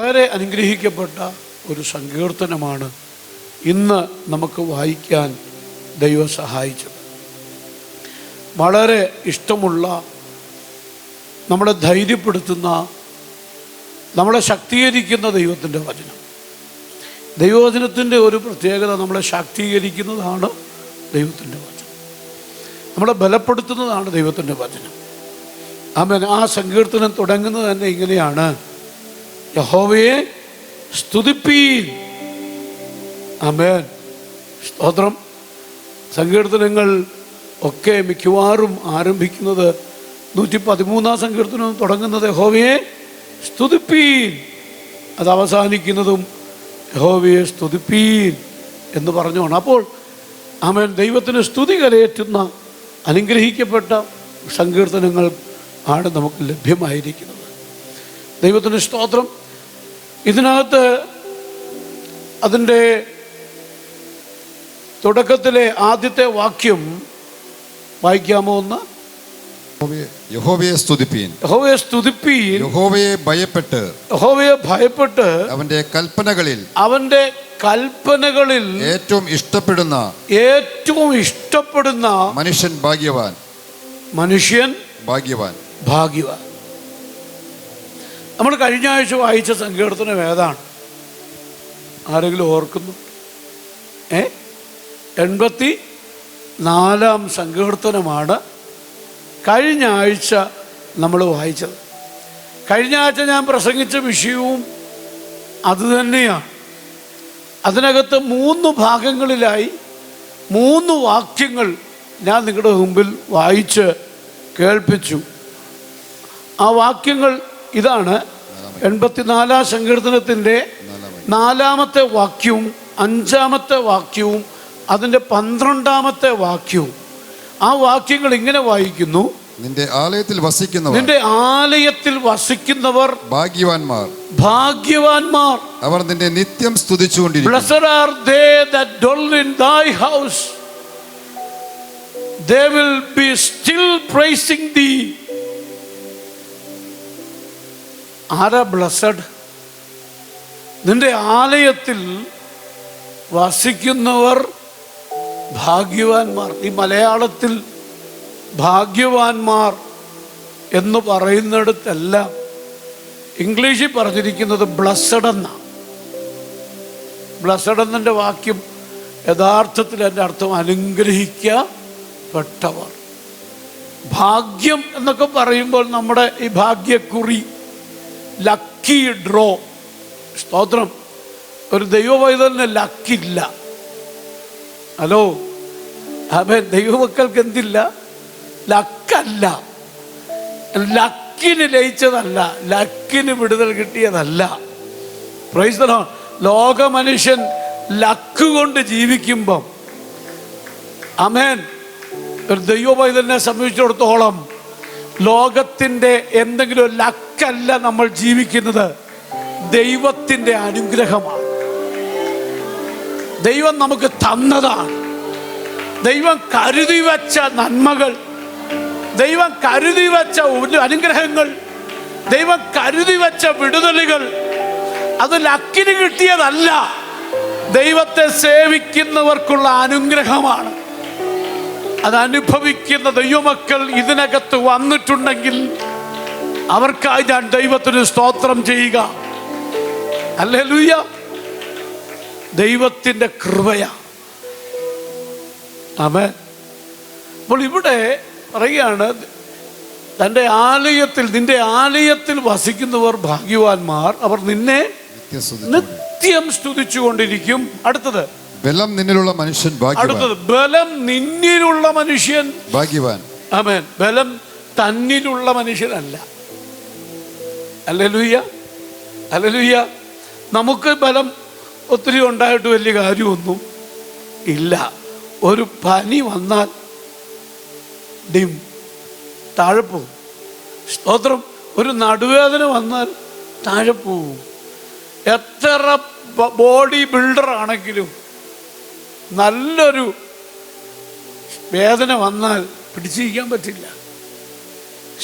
വളരെ അനുഗ്രഹിക്കപ്പെട്ട ഒരു സങ്കീർത്തനമാണ് ഇന്ന് നമുക്ക് വായിക്കാൻ ദൈവം സഹായിച്ചത്. വളരെ ഇഷ്ടമുള്ള നമ്മളെ ധൈര്യപ്പെടുത്തുന്ന നമ്മളെ ശക്തീകരിക്കുന്ന ദൈവത്തിന്റെ വചനം. ദൈവവചനത്തിന്റെ ഒരു പ്രത്യേകത നമ്മളെ ശാക്തീകരിക്കുന്നതാണ് ദൈവത്തിന്റെ വചനം. നമ്മളെ ബലപ്പെടുത്തുന്നതാണ് ദൈവത്തിന്റെ വചനം. ആമേൻ. ആ സങ്കീർത്തനം തുടങ്ങുന്നത് തന്നെ ഇങ്ങനെയാണ്. യഹോവയെ സ്തുതിപ്പീൻ. അമേൻ സ്തോത്രം. സങ്കീർത്തനങ്ങൾ ഒക്കെ മിക്കവാറും ആരംഭിക്കുന്നത് നൂറ്റി പതിമൂന്നാം സങ്കീർത്തനം തുടങ്ങുന്നത് യഹോവയെ സ്തുതിപ്പീൻ. അത് അവസാനിക്കുന്നതും യഹോവയെ സ്തുതിപ്പീൻ എന്ന് പറഞ്ഞുകൊണ്ട് അപ്പോൾ ആമേൻ ദൈവത്തിന് സ്തുതി കലയേറ്റുന്ന അനുഗ്രഹിക്കപ്പെട്ട സങ്കീർത്തനങ്ങൾ ആണ് നമുക്ക് ലഭ്യമായിരിക്കുന്നത്. ദൈവത്തിന് സ്തോത്രം. ഇതിനകത്ത് അതിന്റെ തുടക്കത്തിലെ ആദ്യത്തെ വാക്യം വായിക്കാമോ ഒന്ന്? യഹോവയെ- സ്തുതിപ്പീൻ. യഹോവയെ സ്തുതിപ്പീൻ. യഹോവയെ ഭയപ്പെട്ട്. യഹോവയെ ഭയപ്പെട്ട് അവന്റെ കൽപ്പനകളിൽ. അവന്റെ കൽപ്പനകളിൽ ഏറ്റവും ഇഷ്ടപ്പെടുന്ന ഏറ്റവും ഇഷ്ടപ്പെടുന്ന മനുഷ്യൻ ഭാഗ്യവാൻ. മനുഷ്യൻ ഭാഗ്യവാൻ. ഭാഗ്യവാൻ. നമ്മൾ കഴിഞ്ഞ ആഴ്ച വായിച്ച സങ്കീർത്തനം ഏതാണ്? ആരെങ്കിലും ഓർക്കുന്നു? ഏ? എൺപത്തി നാലാം സങ്കീർത്തനമാണ് കഴിഞ്ഞ ആഴ്ച നമ്മൾ വായിച്ചത്. കഴിഞ്ഞ ആഴ്ച ഞാൻ പ്രസംഗിച്ച വിഷയവും അതുതന്നെയാണ് അതിനകത്ത് മൂന്ന് ഭാഗങ്ങളിലായി മൂന്ന് വാക്യങ്ങൾ ഞാൻ നിങ്ങളുടെ മുമ്പിൽ വായിച്ച് കേൾപ്പിച്ചു. ആ വാക്യങ്ങൾ ഇതാണ് എൺപത്തിനാലാം സങ്കീർത്തനത്തിന്റെ നാലാമത്തെ വാക്യവും അഞ്ചാമത്തെ വാക്യവും അതിന്റെ പന്ത്രണ്ടാമത്തെ വാക്യവും. ആ വാക്യങ്ങൾ ഇങ്ങനെ വായിക്കുന്നു. നിന്റെ ആലയത്തിൽ വസിക്കുന്നവർ നിന്റെ ആലയത്തിൽ വസിക്കുന്നവർ ഭാഗ്യവാന്മാർ. ഭാഗ്യവാന്മാർ. അവർ നിന്നെ നിത്യം സ്തുതിച്ചുകൊണ്ടിരിക്കും. ആരാ ബ്ലസ്സഡ്? നിന്റെ ആലയത്തിൽ വസിക്കുന്നവർ ഭാഗ്യവാന്മാർ. ഈ മലയാളത്തിൽ ഭാഗ്യവാന്മാർ എന്ന് പറയുന്നിടത്തെല്ലാം ഇംഗ്ലീഷിൽ പറഞ്ഞിരിക്കുന്നത് ബ്ലസ്സഡ് എന്നാണ് ബ്ലസ്സഡ് എന്നതിന്റെ വാക്യം യഥാർത്ഥത്തിൽ എന്റെ അർത്ഥം അനുഗ്രഹിക്കപ്പെട്ടവർ ഭാഗ്യം എന്നൊക്കെ പറയുമ്പോൾ നമ്മുടെ ഈ ഭാഗ്യക്കുറി ലക്കി ഡ്രോ. സ്തോത്രം. ഒരു ദൈവവൈതലിന് ലക്കില്ല. ഹലോ? അവൻ ദൈവമക്കൾക്ക് എന്തില്ല? ലക്കല്ല. ലക്കിന് ലയിച്ചതല്ല. ലക്കിന് വിടുതൽ കിട്ടിയതല്ല. പ്രൈസ്തലോ ലോക മനുഷ്യൻ ലക്ക് കൊണ്ട് ജീവിക്കുമ്പം. അമേൻ ഒരു ദൈവപൈതലിനെ സംബന്ധിച്ചിടത്തോളം ലോകത്തിന്റെ എന്തെങ്കിലും ഒരു ലക്കല്ല നമ്മൾ ജീവിക്കുന്നത്. ദൈവത്തിന്റെ അനുഗ്രഹമാണ്. ദൈവം നമുക്ക് തന്നതാണ്. ദൈവം കരുതി വച്ച നന്മകൾ ദൈവം കരുതി വച്ച അനുഗ്രഹങ്ങൾ ദൈവം കരുതി വച്ച വിടുതലുകൾ അത് ലക്കിന് കിട്ടിയതല്ല. ദൈവത്തെ സേവിക്കുന്നവർക്കുള്ള അനുഗ്രഹമാണ്. അത് അനുഭവിക്കുന്ന ദൈവമക്കൾ ഇതിനകത്ത് വന്നിട്ടുണ്ടെങ്കിൽ അവർക്കായി ഞാൻ ദൈവത്തിന് സ്തോത്രം ചെയ്യുക. അല്ലേ ലൂയ ദൈവത്തിന്റെ കൃപയാ. ആമേ അപ്പോൾ ഇവിടെ പറയുകയാണ് തന്റെ ആലയത്തിൽ നിന്റെ ആലയത്തിൽ വസിക്കുന്നവർ ഭാഗ്യവാന്മാർ അവർ നിന്നെ നിത്യം സ്തുതിച്ചുകൊണ്ടിരിക്കും. അടുത്തത്. ബലം നിന്നിലുള്ള മനുഷ്യൻ അടുത്തത് ബലം നിന്നിലുള്ള മനുഷ്യൻ ഭാഗ്യവാൻ. ആമേൻ. ബലം തന്നിലുള്ള മനുഷ്യനല്ല. അല്ലലുയ്യ അല്ലലൂയ്യ നമുക്ക് ബലം ഒത്തിരി ഉണ്ടായിട്ട് വലിയ കാര്യമൊന്നും ഇല്ല. ഒരു പനി വന്നാൽ ഡിം താഴെ പോവും. സ്തോത്രം. ഒരു നടുവേദന വന്നാൽ താഴെ പോവും. എത്ര ബോഡി ബിൽഡർ ആണെങ്കിലും നല്ലൊരു വേദന വന്നാൽ പിടിച്ചിരിക്കാൻ പറ്റില്ല.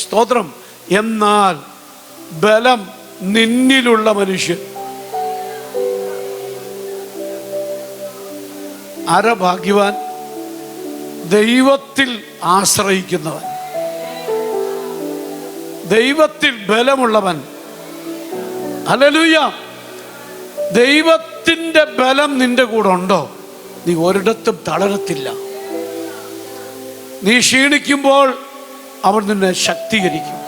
സ്തോത്രം. എന്നാൽ ബലം നിന്നിലുള്ള മനുഷ്യൻ. ആരാ ഭാഗ്യവാൻ ദൈവത്തിൽ ആശ്രയിക്കുന്നവൻ. ദൈവത്തിൽ ബലമുള്ളവൻ. ഹല്ലേലൂയ. ദൈവത്തിന്റെ ബലം നിന്റെ കൂടെ ഉണ്ടോ? നീ ഒരിടത്തും തളരത്തില്ല. നീ ക്ഷീണിക്കുമ്പോൾ അവൻ നിന്നെ ശക്തീകരിക്കും.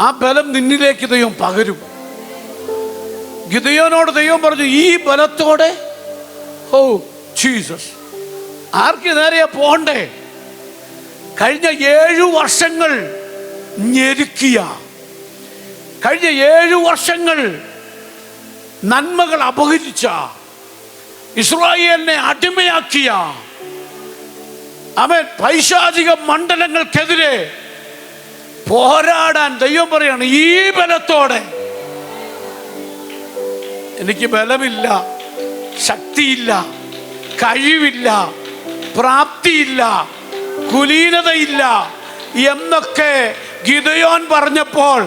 ആ ബലം നിന്നിലേക്ക് ദൈവം പകരും. ഗിതയോനോട് ദൈവം പറഞ്ഞു ഈ ബലത്തോടെ ഓ ജീസസ് ആർക്ക് നേരെയാ പോണ്ടേ കഴിഞ്ഞ ഏഴു വർഷങ്ങൾ ഞെരുക്കിയ കഴിഞ്ഞ ഏഴു വർഷങ്ങൾ നന്മകൾ അപഹരിച്ച ഇസ്രായേലിനെ അടിമയാക്കിയ അവൻ പൈശാചിക മണ്ഡലങ്ങൾക്കെതിരെ പോരാടാൻ ദൈവം പറയാണ് ഈ ബലത്തോടെ. എനിക്ക് ബലമില്ല ശക്തിയില്ല കഴിവില്ല പ്രാപ്തിയില്ല കുലീനതയില്ല എന്നൊക്കെ ഗിതയോൻ പറഞ്ഞപ്പോൾ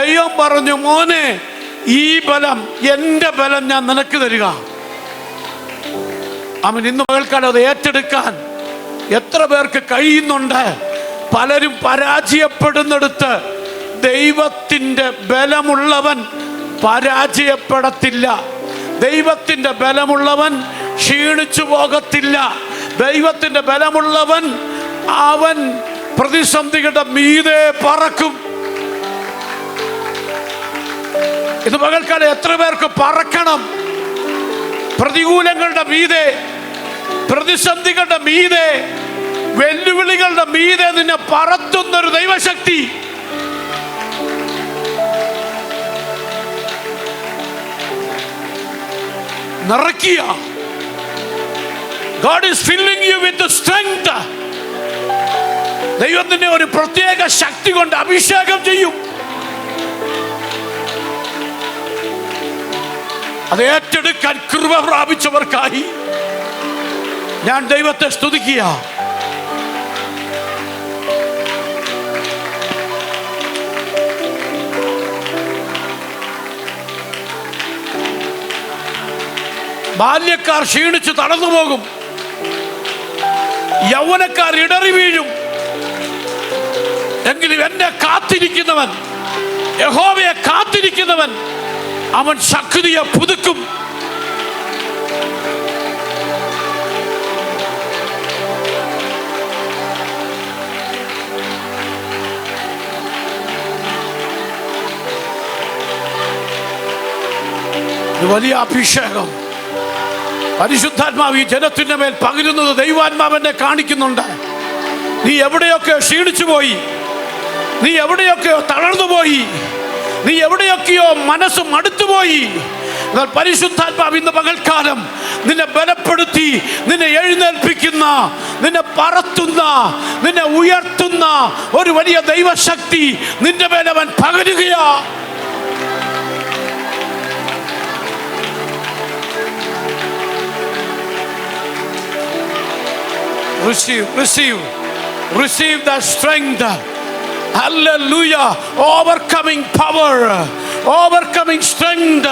ദൈവം പറഞ്ഞു മോനെ ഈ ബലം എന്റെ ബലം ഞാൻ നിനക്ക് തരിക. അവൻ ഇന്ന് പകൽക്കാലം അത് ഏറ്റെടുക്കാൻ എത്ര പേർക്ക് കഴിയുന്നുണ്ട്? പലരും പരാജയപ്പെടുന്നിടത്ത് ദൈവത്തിന്റെ ബലമുള്ളവൻ പരാജയപ്പെടത്തില്ല. ദൈവത്തിന്റെ ബലമുള്ളവൻ ക്ഷീണിച്ചു പോകത്തില്ല. ദൈവത്തിന്റെ ബലമുള്ളവൻ അവൻ പ്രതിസന്ധികളുടെ മീതെ പറക്കും. ഇത് പകൽക്കാലം എത്ര പേർക്ക് പറക്കണം? പ്രതികൂലങ്ങളുടെ മീതെ പ്രതിസന്ധികളുടെ മീതെ വെല്ലുവിളികളുടെ മീതെ നിന്നെ പറത്തുന്ന ഒരു ദൈവശക്തി. നിറയ്ക്കുക. God is filling you with strength ദൈവത്തിന്റെ ഒരു പ്രത്യേക ശക്തി കൊണ്ട് അഭിഷേകം ചെയ്യും. അത് ഏറ്റെടുക്കാൻ കൃപ പ്രാപിച്ചവർക്കായി. ഞാൻ ദൈവത്തെ സ്തുതിക്കുക. ബാല്യക്കാർ ക്ഷീണിച്ച് തളർന്നു പോകും. യൗവനക്കാർ ഇടറി വീഴും. എങ്കിലും എന്നെ കാത്തിരിക്കുന്നവൻ യഹോവയെ കാത്തിരിക്കുന്നവൻ അവൻ ശക്തിയെ പുതുക്കും. വലിയ അഭിഷേകം. പരിശുദ്ധാത്മാവ് ഈ ജനത്തിന്റെ മേൽ പകരുന്നത് ദൈവാത്മാവെന്നെ കാണിക്കുന്നുണ്ട്. നീ എവിടെയൊക്കെ ക്ഷീണിച്ചു പോയി? നീ എവിടെയൊക്കെയോ തളർന്നു പോയി? നീ എവിടെയൊക്കെയോ മനസ്സ് മടുത്തുപോയി എന്നാൽ പരിശുദ്ധാത്മാവ് ഇന്ന് പകൽക്കാലം നിന്നെ ബലപ്പെടുത്തി നിന്നെ എഴുന്നേൽപ്പിക്കുന്ന നിന്നെ പറത്തുന്ന നിന്നെ ഉയർത്തുന്ന ഒരു വലിയ ദൈവശക്തി നിന്റെ മേലവൻ അവൻ receive, receive, receive that strength. Hallelujah. Overcoming power, overcoming strength.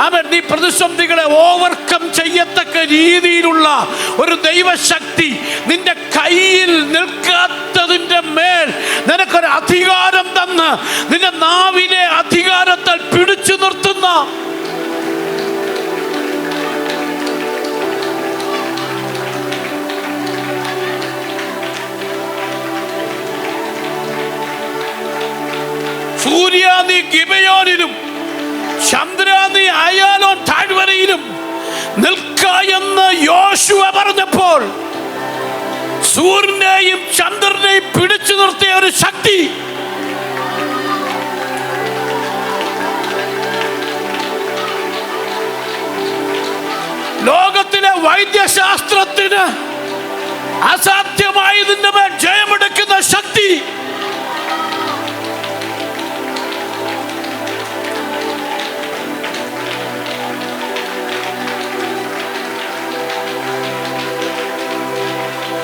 അവൻ നീ പ്രതിസന്ധികളെ ഓവർകം ചെയ്യത്തക്ക രീതിയിലുള്ള ഒരു ദൈവശക്തി നിന്റെ കയ്യിൽ നിൽക്കാത്തതിന്റെ മേൽ നിനക്കൊരു അധികാരം തന്ന് നിന്റെ നാവിനെ അധികാരത്താൽ പിടിച്ചു നിർത്തുന്ന നീ ഗിബയോനിലും ചന്ദ്ര നീ അയാലോൻ താഴ്വരയിലും നിൽക്ക എന്ന് യോശുവ പറഞ്ഞപ്പോൾ സൂര്യനെയും ചന്ദ്രനെയും പിടിച്ചു നിർത്തിയ ഒരു ശക്തി ലോകത്തിലെ വൈദ്യശാസ്ത്രത്തിന് അസാധ്യമായതിന്റെ മേൽ ജയമെടുക്കുന്ന ശക്തി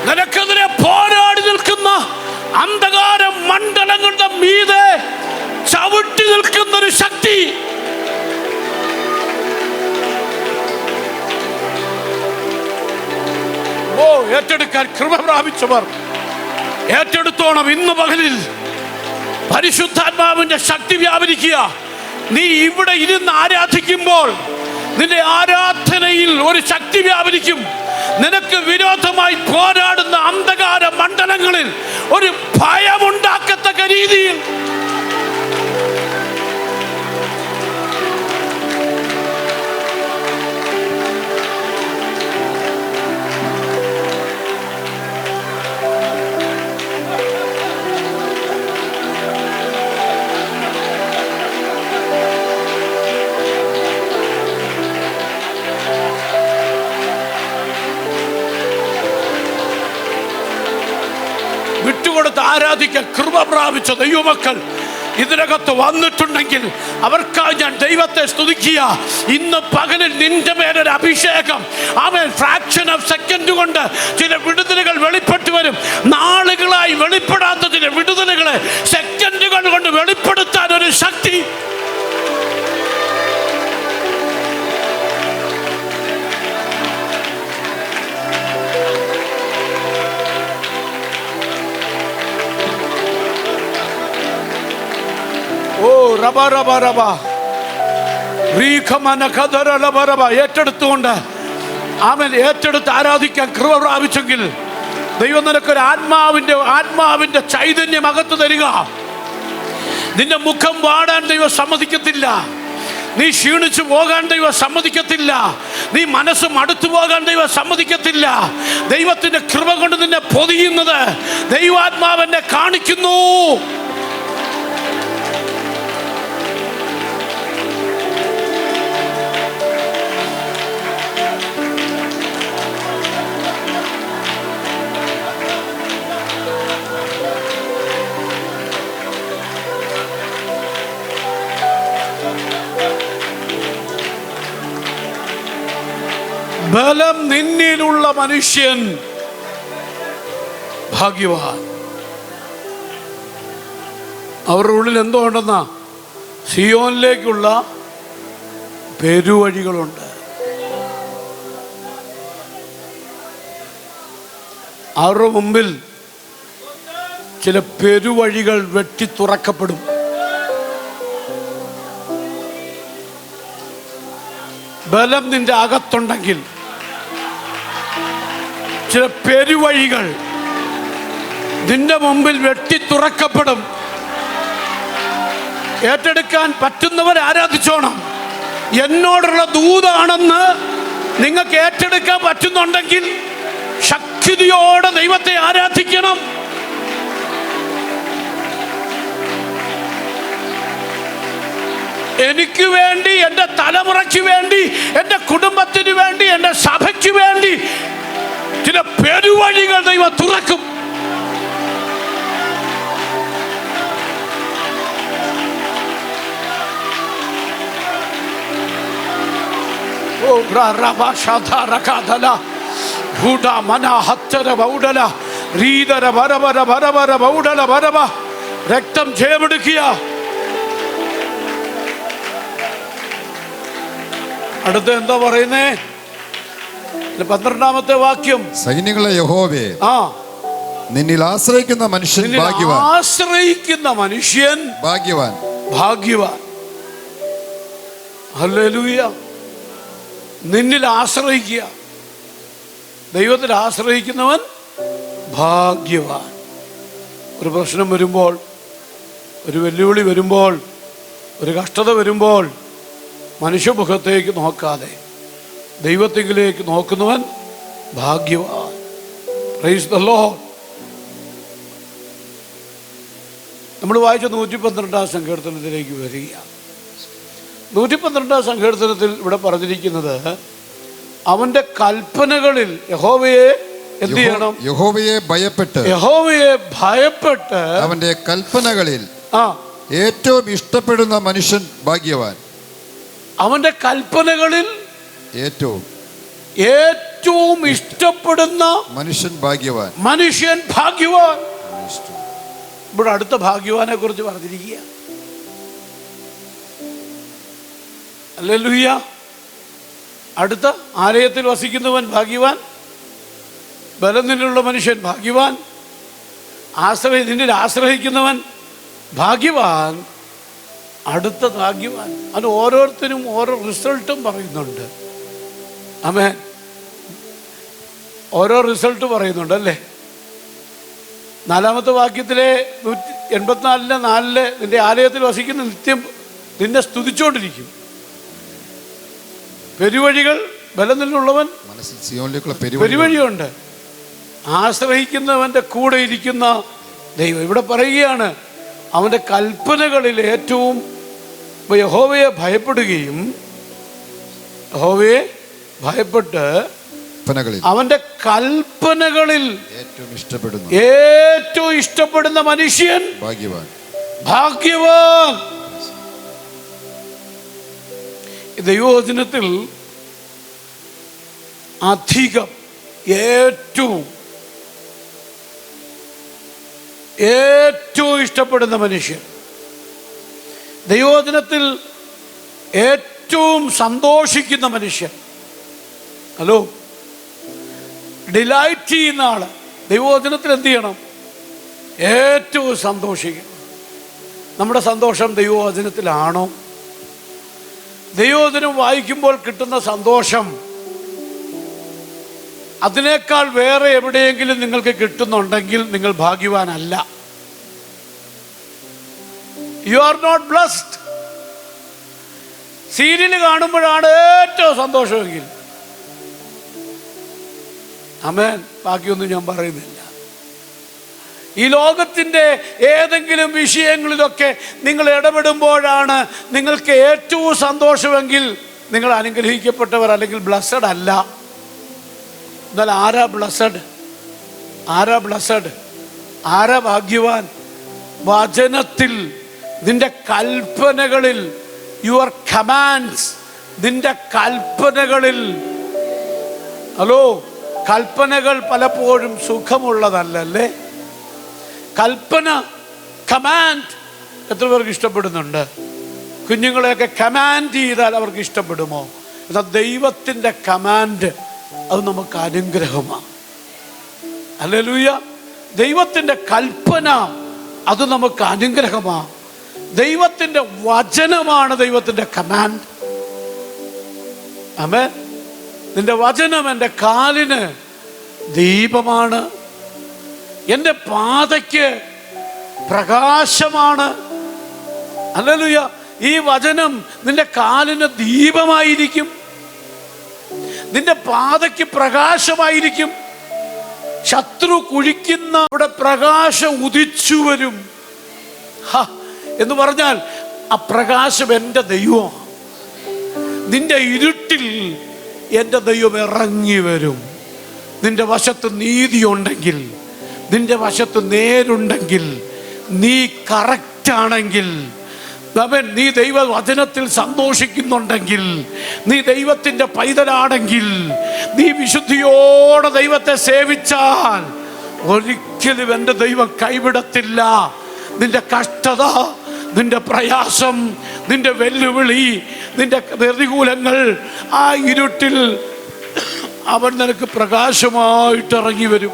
നിനക്കെതിരെ പോരാടി നിൽക്കുന്ന അന്ധകാര മണ്ഡലങ്ങളുടെ മീതെ ചവിട്ടി നിൽക്കുന്ന ഒരു ശക്തി. ഓ ഏറ്റെടുക്കാൻ കൃപ പ്രാപിച്ചവർ. ഏറ്റെടുത്തോണം ഇന്ന് പകലിൽ പരിശുദ്ധാത്മാവിന്റെ ശക്തി വ്യാപരിക്കുക. നീ ഇവിടെ ഇരുന്ന് ആരാധിക്കുമ്പോൾ നിന്റെ ആരാധനയിൽ ഒരു ശക്തി വ്യാപരിക്കും. നിനക്ക് വിരോധമായി പോരാടുന്ന അന്ധകാര മണ്ഡലങ്ങളിൽ ഒരു ഭയമുണ്ടാക്കത്തക്ക രീതിയിൽ ആരാധിക്കാൻ കൃപ പ്രാപിച്ച ദൈവമക്കൾ ഇതിനകത്ത് വന്നിട്ടുണ്ടെങ്കിൽ അവർക്കായി ഞാൻ ദൈവത്തെ സ്തുതിക്കുക. ഇന്ന് പകലിൽ നിന്റെ മേലൊരു അഭിഷേകം. അവൻ ഫ്രാക്ഷൻ ഓഫ് സെക്കൻഡ് കൊണ്ട് ചില വിടുതലുകൾ വെളിപ്പെട്ടു വരും. നാളുകളായി വെളിപ്പെടാത്ത ചില വിടുതലുകളെ സെക്കൻഡുകൾ കൊണ്ട് വെളിപ്പെടുത്താൻ ഒരു ശക്തി ഓ റബ റബ റബ. ഏറ്റെടുത്തുകൊണ്ട് അവൻ ഏറ്റെടുത്ത് ആരാധിക്കാൻ കൃപ പ്രാപിച്ചെങ്കിൽ ദൈവം നിനക്കൊരു ആത്മാവിന്റെ ആത്മാവിന്റെ ചൈതന്യം അകത്ത് തരിക. നിന്റെ മുഖം വാടാൻ ദൈവം സമ്മതിക്കത്തില്ല. നീ ക്ഷീണിച്ചു പോകാൻ ദൈവം സമ്മതിക്കത്തില്ല. നീ മനസ്സ് മടുത്തു പോകാൻ ദൈവം സമ്മതിക്കത്തില്ല. ദൈവത്തിന്റെ കൃപ കൊണ്ട് നിന്നെ പൊതിയുന്നത് ദൈവാത്മാവെന്നെ കാണിക്കുന്നു. ബലം നിന്നിലുള്ള മനുഷ്യൻ ഭാഗ്യവാൻ. അവരുടെ ഉള്ളിൽ എന്തോ ഉണ്ടെന്നാ സിയോനിലേക്കുള്ള പെരുവഴികളുണ്ട്. അവരുടെ മുമ്പിൽ ചില പെരുവഴികൾ വെട്ടി തുറക്കപ്പെടും. ബലം നിന്റെ അകത്തുണ്ടെങ്കിൽ ചില പെരുവഴികൾ നിന്റെ മുമ്പിൽ വെട്ടി തുറക്കപ്പെടും. ഏറ്റെടുക്കാൻ പറ്റുന്നവർ ആരാധിച്ചോണം. എന്നോടുള്ള ദൂതാണെന്ന് നിങ്ങൾക്ക് ഏറ്റെടുക്കാൻ പറ്റുന്നുണ്ടെങ്കിൽ ശക്തിയോടെ ദൈവത്തെ ആരാധിക്കണം. എനിക്ക് വേണ്ടി എന്റെ തലമുറയ്ക്ക് വേണ്ടി എന്റെ കുടുംബത്തിന് വേണ്ടി എന്റെ സഭയ്ക്ക് വേണ്ടി ചില പെരുവഴികൾ ദൈവം തുറക്കും. ഭരവ രക്തം ജയമെടുക്കുക. അടുത്ത എന്താ പറയുന്നേ? പന്ത്രണ്ടാമത്തെ വാക്യം. സൈന്യങ്ങളെ യഹോവേ ആ. നിന്നിൽ ആശ്രയിക്കുന്ന മനുഷ്യൻ ഭാഗ്യവാൻ. ആശ്രയിക്കുന്ന മനുഷ്യൻ ഭാഗ്യവാൻ. ഭാഗ്യവാൻ. ഹല്ലേലൂയ. നിന്നിൽ ആശ്രയിക്കുക. ദൈവത്തിൽ ആശ്രയിക്കുന്നവൻ ഭാഗ്യവാൻ. ഒരു പ്രശ്നം വരുമ്പോൾ ഒരു വെല്ലുവിളി വരുമ്പോൾ ഒരു കഷ്ടത വരുമ്പോൾ മനുഷ്യമുഖത്തേക്ക് നോക്കാതെ ദൈവത്തെങ്കിലേക്ക് നോക്കുന്നവൻ ഭാഗ്യവാൻ. പ്രൈസ് നമ്മൾ വായിച്ച നൂറ്റി പന്ത്രണ്ടാം സങ്കീർത്തനത്തിലേക്ക് വരിക. നൂറ്റി പന്ത്രണ്ടാം സങ്കീർത്തനത്തിൽ ഇവിടെ പറഞ്ഞിരിക്കുന്നത് അവന്റെ കൽപ്പനകളിൽ യഹോവയെ എന്ത് ചെയ്യണം? യഹോവയെ ഭയപ്പെട്ട് യഹോവയെ ഭയപ്പെട്ട് അവന്റെ കൽപ്പനകളിൽ ആ. ഏറ്റവും ഇഷ്ടപ്പെടുന്ന മനുഷ്യൻ ഭാഗ്യവാൻ. അവന്റെ കൽപ്പനകളിൽ ഏറ്റവും ഏറ്റവും ഇഷ്ടപ്പെടുന്ന മനുഷ്യൻ ഭാഗ്യവാൻ. മനുഷ്യൻ ഭാഗ്യവാൻ. ഇവിടെ അടുത്ത ഭാഗ്യവാനെ കുറിച്ച് പറഞ്ഞിരിക്കുക. അല്ലെലുയ്യ. അടുത്ത ആലയത്തിൽ വസിക്കുന്നവൻ ഭാഗ്യവാൻ. ബലനിലുള്ള മനുഷ്യൻ ഭാഗ്യവാൻ. ആശ്രയ നിന്നിൽ ആശ്രയിക്കുന്നവൻ ഭാഗ്യവാൻ. അടുത്ത ഭാഗ്യവാൻ. അത് ഓരോരുത്തരും ഓരോ റിസൾട്ടും പറയുന്നുണ്ട്. അമേ ഓരോ റിസൾട്ട് പറയുന്നുണ്ട് അല്ലേ നാലാമത്തെ വാക്യത്തിലെ നൂറ്റി എൺപത്തിനാലിലെ നാലിലെ നിന്റെ ആലയത്തിൽ വസിക്കുന്ന നിത്യം നിന്നെ സ്തുതിച്ചുകൊണ്ടിരിക്കും പെരുവഴികൾ ബലം നിന്നുള്ളവൻ പെരുവഴിയുണ്ട്. ആശ്രയിക്കുന്നവന്റെ കൂടെ ഇരിക്കുന്ന ദൈവം. ഇവിടെ പറയുകയാണ് അവന്റെ കൽപ്പനകളിൽ ഏറ്റവും യഹോവയെ ഭയപ്പെടുകയും യഹോവയെ ഭയപ്പെട്ട് അവന്റെ കൽപ്പനകളിൽ ഏറ്റവും ഇഷ്ടപ്പെടുന്നു. ഏറ്റവും ഇഷ്ടപ്പെടുന്ന മനുഷ്യൻ ഭാഗ്യവാൻ. ഭാഗ്യവാൻ. ദൈവവചനത്തിൽ അധികം ഏറ്റവും ഏറ്റവും ഇഷ്ടപ്പെടുന്ന മനുഷ്യൻ. ദൈവവചനത്തിൽ ഏറ്റവും സന്തോഷിക്കുന്ന മനുഷ്യൻ. ഹലോ. ഡിലൈറ്റ് ചെയ്യുന്ന ആൾ. ദൈവവചനത്തിൽ എന്ത് ചെയ്യണം? ഏറ്റവും സന്തോഷിക്കണം. നമ്മുടെ സന്തോഷം ദൈവവചനത്തിലാണോ? ദൈവവചനം വായിക്കുമ്പോൾ കിട്ടുന്ന സന്തോഷം അതിനേക്കാൾ വേറെ എവിടെയെങ്കിലും നിങ്ങൾക്ക് കിട്ടുന്നുണ്ടെങ്കിൽ നിങ്ങൾ ഭാഗ്യവാനല്ല. You are not blessed serial കാണുമ്പോഴാണ് ഏറ്റവും സന്തോഷമെങ്കിൽ. അമേൻ ബാക്കിയൊന്നും ഞാൻ പറയുന്നില്ല. ഈ ലോകത്തിന്റെ ഏതെങ്കിലും വിഷയങ്ങളിലൊക്കെ നിങ്ങൾ ഇടപെടുമ്പോഴാണ് നിങ്ങൾക്ക് ഏറ്റവും സന്തോഷമെങ്കിൽ നിങ്ങൾ അനുഗ്രഹിക്കപ്പെട്ടവർ അല്ലെങ്കിൽ ബ്ലസ്സഡ് അല്ല. എന്നാൽ ആരാ ബ്ലസ്സഡ് ആരാ ബ്ലസ്സഡ് ആരാ ഭാഗ്യവാൻ? വചനത്തിൽ നിന്റെ കൽപ്പനകളിൽ യുവർ കമാൻഡ്സ് നിന്റെ കൽപ്പനകളിൽ. ഹലോ? കൽപ്പനകൾ പലപ്പോഴും സുഖമുള്ളതല്ലല്ലേ? കൽപ്പന കമാൻഡ് എത്ര പേർക്ക് ഇഷ്ടപ്പെടുന്നുണ്ട്? കുഞ്ഞുങ്ങളെയൊക്കെ കമാൻഡ് ചെയ്താൽ അവർക്ക് ഇഷ്ടപ്പെടുമോ? എന്നാൽ ദൈവത്തിന്റെ കമാൻഡ് അത് നമുക്ക് അനുഗ്രഹമാണ്. അല്ലലൂയ ദൈവത്തിന്റെ കൽപ്പന അത് നമുക്ക് അനുഗ്രഹമാണ്. ദൈവത്തിന്റെ വചനമാണ് ദൈവത്തിന്റെ കമാൻഡ് അമേ നിന്റെ വചനം എന്റെ കാലിന് ദീപമാണ്. എന്റെ പാതയ്ക്ക് പ്രകാശമാണ്. അല്ലലുയ ഈ വചനം നിന്റെ കാലിന് ദീപമായിരിക്കും. നിന്റെ പാതയ്ക്ക് പ്രകാശമായിരിക്കും. ശത്രു കുഴിക്കുന്ന അവിടെ പ്രകാശം ഉദിച്ചു വരും. എന്ന് പറഞ്ഞാൽ ആ പ്രകാശം എന്റെ ദൈവമാണ്. നിന്റെ ഇരുട്ടിൽ എന്റെ ദൈവം ഇറങ്ങി വരും. നിന്റെ വശത്ത് നീതിയുണ്ടെങ്കിൽ നിന്റെ വശത്ത് നേരുണ്ടെങ്കിൽ നീ കറക്റ്റാണെങ്കിൽ അവൻ നീ ദൈവ വചനത്തിൽ സന്തോഷിക്കുന്നുണ്ടെങ്കിൽ നീ ദൈവത്തിന്റെ പൈതലാണെങ്കിൽ നീ വിശുദ്ധിയോടെ ദൈവത്തെ സേവിച്ചാൽ ഒരിക്കലും എന്റെ ദൈവം കൈവിടത്തില്ല. നിന്റെ കഷ്ടത നിന്റെ പ്രയാസം നിന്റെ വെല്ലുവിളി നിന്റെ പ്രതികൂലങ്ങൾ ആ ഇരുട്ടിൽ അവൻ നിനക്ക് പ്രകാശമായിട്ട് ഇറങ്ങി വരും.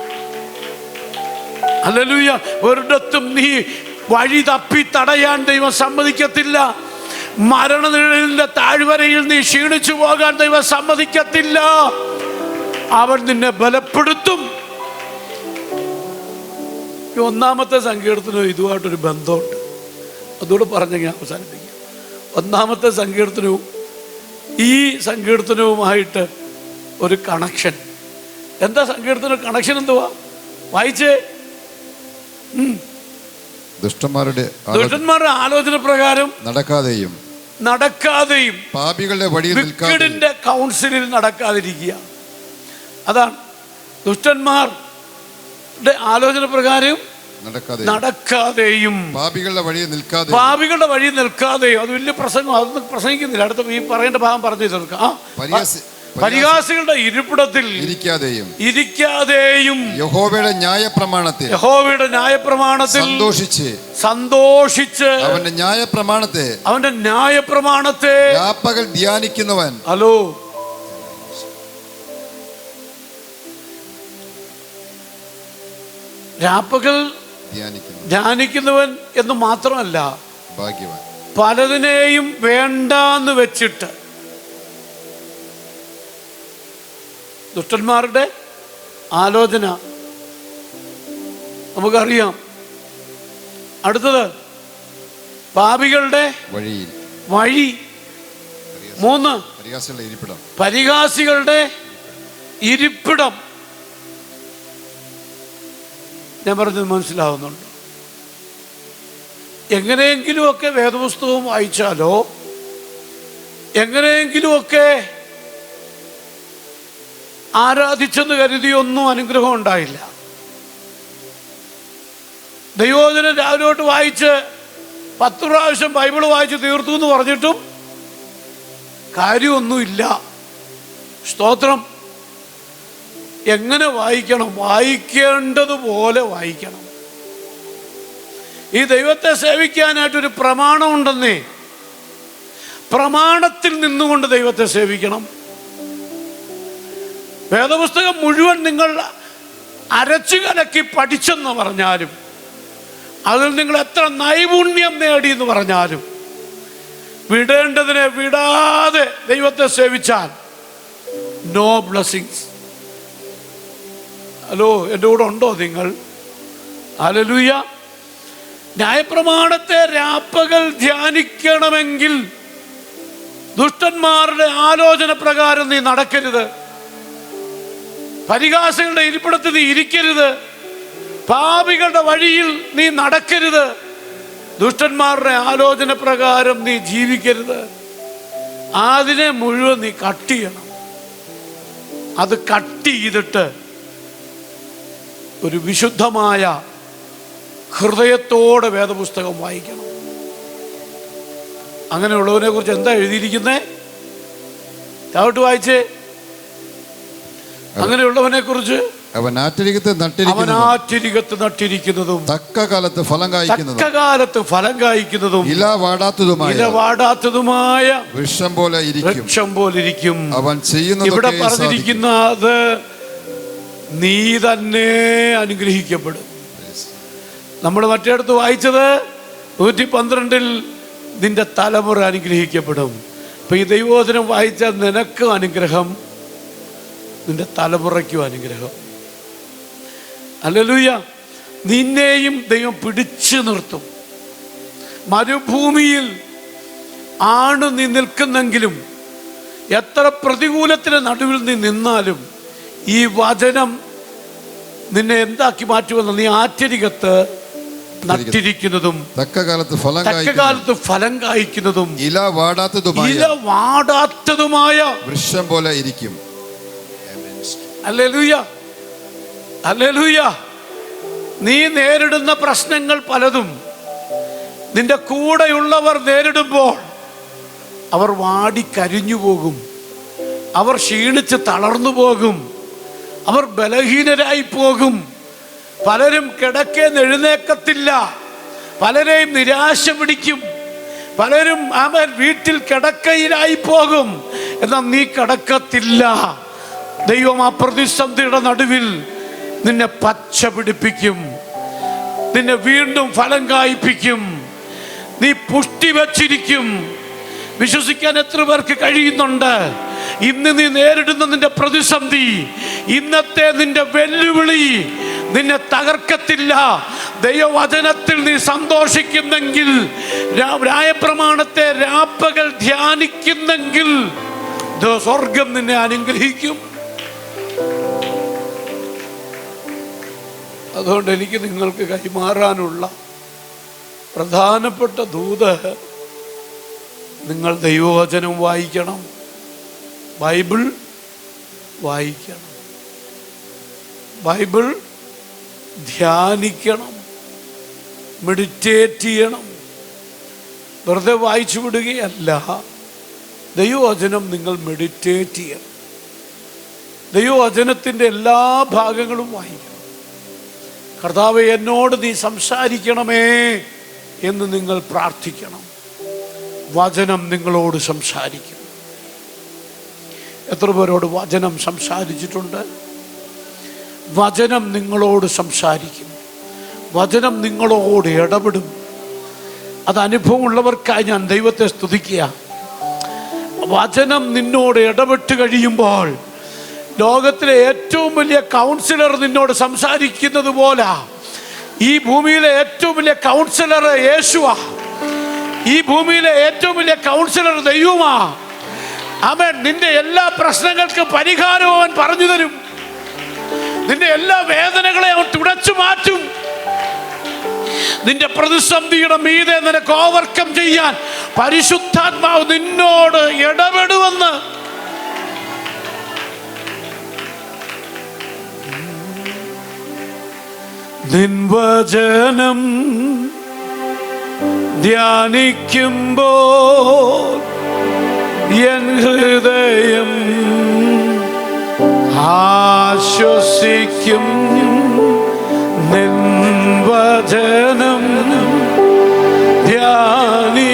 അല്ലലൂയ ഒരിടത്തും നീ വഴി തപ്പി തടയാൻ ദൈവം സമ്മതിക്കത്തില്ല. മരണനിഴലിന്റെ താഴ്വരയിൽ നീ ക്ഷീണിച്ചു പോകാൻ ദൈവം സമ്മതിക്കത്തില്ല. അവൻ നിന്നെ ബലപ്പെടുത്തും. ഒന്നാമത്തെ സങ്കീർത്തനം ഇതുമായിട്ടൊരു ബന്ധമുണ്ട്. അതുകൂടെ പറഞ്ഞ് ഞാൻ അവസാനിപ്പിക്കാം ഒന്നാമത്തെ സങ്കീർത്തനവും ഈ സങ്കീർത്തനവുമായിട്ട് ഒരു കണക്ഷൻ എന്താ സങ്കീർത്തന? കണക്ഷൻ എന്തുവാ? വായിച്ചേ. ദുഷ്ടന്മാരുടെ ദുഷ്ടന്മാരുടെ ആലോചന പ്രകാരം നടക്കാതെയും നടക്കാതെയും പാപികളുടെ വഴിയിൽ വിക്കടിന്റെ കൗൺസിലിൽ നടക്കാതിരിക്കുക. അതാണ് ദുഷ്ടന്മാരുടെ ആലോചന പ്രകാരം നടക്കാതെയും പാപികളുടെ വഴിയിൽ നിൽക്കാതെ പാപികളുടെ വഴി നിൽക്കാതെയും. അത് വലിയ പ്രസംഗം അതൊന്നും പ്രസംഗിക്കുന്നില്ല. അടുത്ത ഈ പറയേണ്ട ഭാഗം പറഞ്ഞു തീർക്കാം. ആ പരിഹാസികളുടെ ഇരിപ്പിടത്തിൽ ഇരിക്കാതെയും ഇരിക്കാതെയും യഹോവയുടെ ന്യായപ്രമാണത്തിൽ യഹോവയുടെ ന്യായപ്രമാണത്തിൽ സന്തോഷിച്ച് സന്തോഷിച്ച് അവന്റെ ന്യായപ്രമാണത്തെ അവന്റെ ന്യായപ്രമാണത്തെ രാപ്പകൽ ധ്യാനിക്കുന്നവൻ. ഹലോ. രാപ്പകൽ ധ്യാനിക്കുന്നവൻ എന്ന് മാത്രമല്ല ഭാഗ്യവാൻ. പലതിനെയും വേണ്ടാന്ന് വെച്ചിട്ട് ദുഷ്ടന്മാരുടെ ആലോചന നമുക്കറിയാം. അടുത്തത് പാപികളുടെ വഴിയിൽ. വഴി. മൂന്ന് പരിഹാസികളുടെ ഇരിപ്പിടം. ഞാൻ പറഞ്ഞത് മനസ്സിലാവുന്നുണ്ട്. എങ്ങനെയെങ്കിലുമൊക്കെ വേദപുസ്തകം വായിച്ചാലോ? എങ്ങനെയെങ്കിലുമൊക്കെ ആരാധിച്ചെന്ന് കരുതിയൊന്നും അനുഗ്രഹം ഉണ്ടായില്ല. ദൈവോചനം രാവിലോട്ട് വായിച്ച് പത്ത് പ്രാവശ്യം ബൈബിൾ വായിച്ച് തീർത്തു എന്ന് പറഞ്ഞിട്ടും കാര്യമൊന്നുമില്ല. സ്തോത്രം. എങ്ങനെ വായിക്കണം? വായിക്കേണ്ടതുപോലെ വായിക്കണം. ഈ ദൈവത്തെ സേവിക്കാനായിട്ടൊരു പ്രമാണമുണ്ടെന്നേ പ്രമാണത്തിൽ നിന്നുകൊണ്ട് ദൈവത്തെ സേവിക്കണം. വേദപുസ്തകം മുഴുവൻ നിങ്ങൾ അരച്ചു കലക്കി പഠിച്ചെന്ന് പറഞ്ഞാലും അതിൽ നിങ്ങൾ എത്ര നൈപുണ്യം നേടി എന്ന് പറഞ്ഞാലും വിടേണ്ടതിനെ വിടാതെ ദൈവത്തെ സേവിച്ചാൽ നോ ബ്ലസ്സിങ്സ് ഹലോ എന്റെ കൂടെ ഉണ്ടോ നിങ്ങൾ? ഹലലുയ ന്യായപ്രമാണത്തെ രാപ്പകൽ ധ്യാനിക്കണമെങ്കിൽ ദുഷ്ടന്മാരുടെ ആലോചന പ്രകാരം നീ നടക്കരുത്. പരിഹാസങ്ങളുടെ ഇരിപ്പിടത്ത് നീ ഇരിക്കരുത്. പാപികളുടെ വഴിയിൽ നീ നടക്കരുത്. ദുഷ്ടന്മാരുടെ ആലോചന പ്രകാരം നീ ജീവിക്കരുത്. അതിനെ മുഴുവൻ നീ കട്ട് ചെയ്യണം. അത് കട്ട് ചെയ്തിട്ട് ഒരു വിശുദ്ധമായ ഹൃദയത്തോടെ വേദപുസ്തകം വായിക്കണം. അങ്ങനെയുള്ളവനെ കുറിച്ച് എന്താ എഴുതിയിരിക്കുന്നേ? താവട്ട് വായിച്ചേ. അങ്ങനെയുള്ളവനെ കുറിച്ച് അവൻ ആറ്റിരികത്ത് നട്ടിരിക്കുന്നതും നട്ടിരിക്കുന്നതും തക്ക കാലത്ത് ഫലം കായ്ക്കുന്നതും തക്കകാലത്ത് ഫലം കായ്ക്കുന്നതും ഇല വാടാത്തതുമായ ഇല വാടാത്തതുമായ വൃക്ഷം പോലെ ഇരിക്കും. വൃക്ഷം പോലിരിക്കും അവൻ ഇവിടെ ചെയ്യുന്നതൊക്കെ സാധിക്കും. പറഞ്ഞിരിക്കുന്ന അത് നീ തന്നെ അനുഗ്രഹിക്കപ്പെടും. നമ്മൾ മറ്റേടത്ത് വായിച്ചത് നൂറ്റി പന്ത്രണ്ടിൽ നിന്റെ തലമുറ അനുഗ്രഹിക്കപ്പെടും. അപ്പൊ ഈ ദൈവോധനം വായിച്ച നിനക്കും അനുഗ്രഹം നിന്റെ തലമുറയ്ക്കും അനുഗ്രഹം. അല്ലലൂയ നിന്നെയും ദൈവം പിടിച്ചു നിർത്തും. മരുഭൂമിയിൽ ആണ് നീ നിൽക്കുന്നെങ്കിലും എത്ര പ്രതികൂലത്തിന് നടുവിൽ നീ നിന്നാലും ഈ വചനം നിന്നെ എന്താക്കി മാറ്റുമെന്ന് നീ ആറ്റരികത്ത് നട്ടിരിക്കുന്നതും ഫലം തക്കകാലത്ത് ഫലം കായ്ക്കുന്നതും ഇല വാടാത്തതുമായ ഇല വാടാത്തതുമായ വൃക്ഷം പോലെ ഇരിക്കും. അല്ലേലൂയ. അല്ലേലൂയ. നീ നേരിടുന്ന പ്രശ്നങ്ങൾ പലതും നിന്റെ കൂടെയുള്ളവർ നേരിടുമ്പോൾ അവർ വാടിക്കരിഞ്ഞു പോകും അവർ ക്ഷീണിച്ച് തളർന്നു പോകും അവർ ബലഹീനരായി പോകും. പലരും കിടക്കേന്ന് എഴുന്നേക്കത്തില്ല. പലരെയും നിരാശ പിടിക്കും. പലരും അവൻ വീട്ടിൽ കിടക്കയിലായി പോകും. എന്നാൽ നീ കിടക്കത്തില്ല. ദൈവം ആ പ്രതിസന്ധിയുടെ നടുവിൽ നിന്നെ പച്ച പിടിപ്പിക്കും. നിന്നെ വീണ്ടും ഫലം കായ്പിക്കും നീ പുഷ്ടി വച്ചിരിക്കും. വിശ്വസിക്കാൻ എത്ര പേർക്ക് കഴിയുന്നുണ്ട്? ഇന്ന് നീ നേരിടുന്ന നിന്റെ പ്രതിസന്ധി ഇന്നത്തെ നിന്റെ വെല്ലുവിളി നിന്നെ തകർക്കത്തില്ല. ദൈവവചനത്തിൽ നീ സന്തോഷിക്കുന്നെങ്കിൽ രായപ്രമാണത്തെ രാപ്പകൽ ധ്യാനിക്കുന്നെങ്കിൽ സ്വർഗം നിന്നെ അനുഗ്രഹിക്കും. അതുകൊണ്ട് എനിക്ക് നിങ്ങൾക്ക് കൈമാറാനുള്ള പ്രധാനപ്പെട്ട ദൂത് നിങ്ങൾ ദൈവവചനം വായിക്കണം. ബൈബിൾ വായിക്കണം. ബൈബിൾ ധ്യാനിക്കണം. മെഡിറ്റേറ്റ് ചെയ്യണം. വെറുതെ വായിച്ചു വിടുകയല്ല. ദൈവവചനം നിങ്ങൾ മെഡിറ്റേറ്റ് ചെയ്യണം. ദൈവവചനത്തിന്റെ എല്ലാ ഭാഗങ്ങളും വായിക്കണം. കർത്താവ് എന്നോട് നീ സംസാരിക്കണമേ എന്ന് നിങ്ങൾ പ്രാർത്ഥിക്കണം. വചനം നിങ്ങളോട് സംസാരിക്കും. എത്ര പേരോട് വചനം സംസാരിച്ചിട്ടുണ്ട്? വചനം നിങ്ങളോട് സംസാരിക്കും. വചനം നിങ്ങളോട് ഇടപെടും. അത് അനുഭവമുള്ളവർക്കായി ഞാൻ ദൈവത്തെ സ്തുതിക്കുക. വചനം നിന്നോട് ഇടപെട്ട് കഴിയുമ്പോൾ ലോകത്തിലെ ഏറ്റവും വലിയ കൗൺസിലർ നിന്നോട് സംസാരിക്കുന്നത് പോലെ. ഈ ഭൂമിയിലെ ഏറ്റവും വലിയ കൗൺസിലർ യേശുവാ. ഈ ഭൂമിയിലെ ഏറ്റവും വലിയ കൗൺസിലർ ദൈവമാ. അവൻ നിന്റെ എല്ലാ പ്രശ്നങ്ങൾക്കും പരിഹാരവും അവൻ പറഞ്ഞു തരും. നിന്റെ എല്ലാ വേദനകളെ അവൻ തുടച്ചു മാറ്റും. നിന്റെ പ്രതിസന്ധിയുടെ മീതെ നിനക്ക് ഓവർകം ചെയ്യാൻ പരിശുദ്ധാത്മാവ് നിന്നോട് ഇടപെടുമെന്ന്. നിൻവചനം ധ്യാനിക്കുമ്പോൾ എൻ ഹൃദയം ആശ്വസിക്കും നിൻവചനം ധ്യാനിക്കുമ്പോ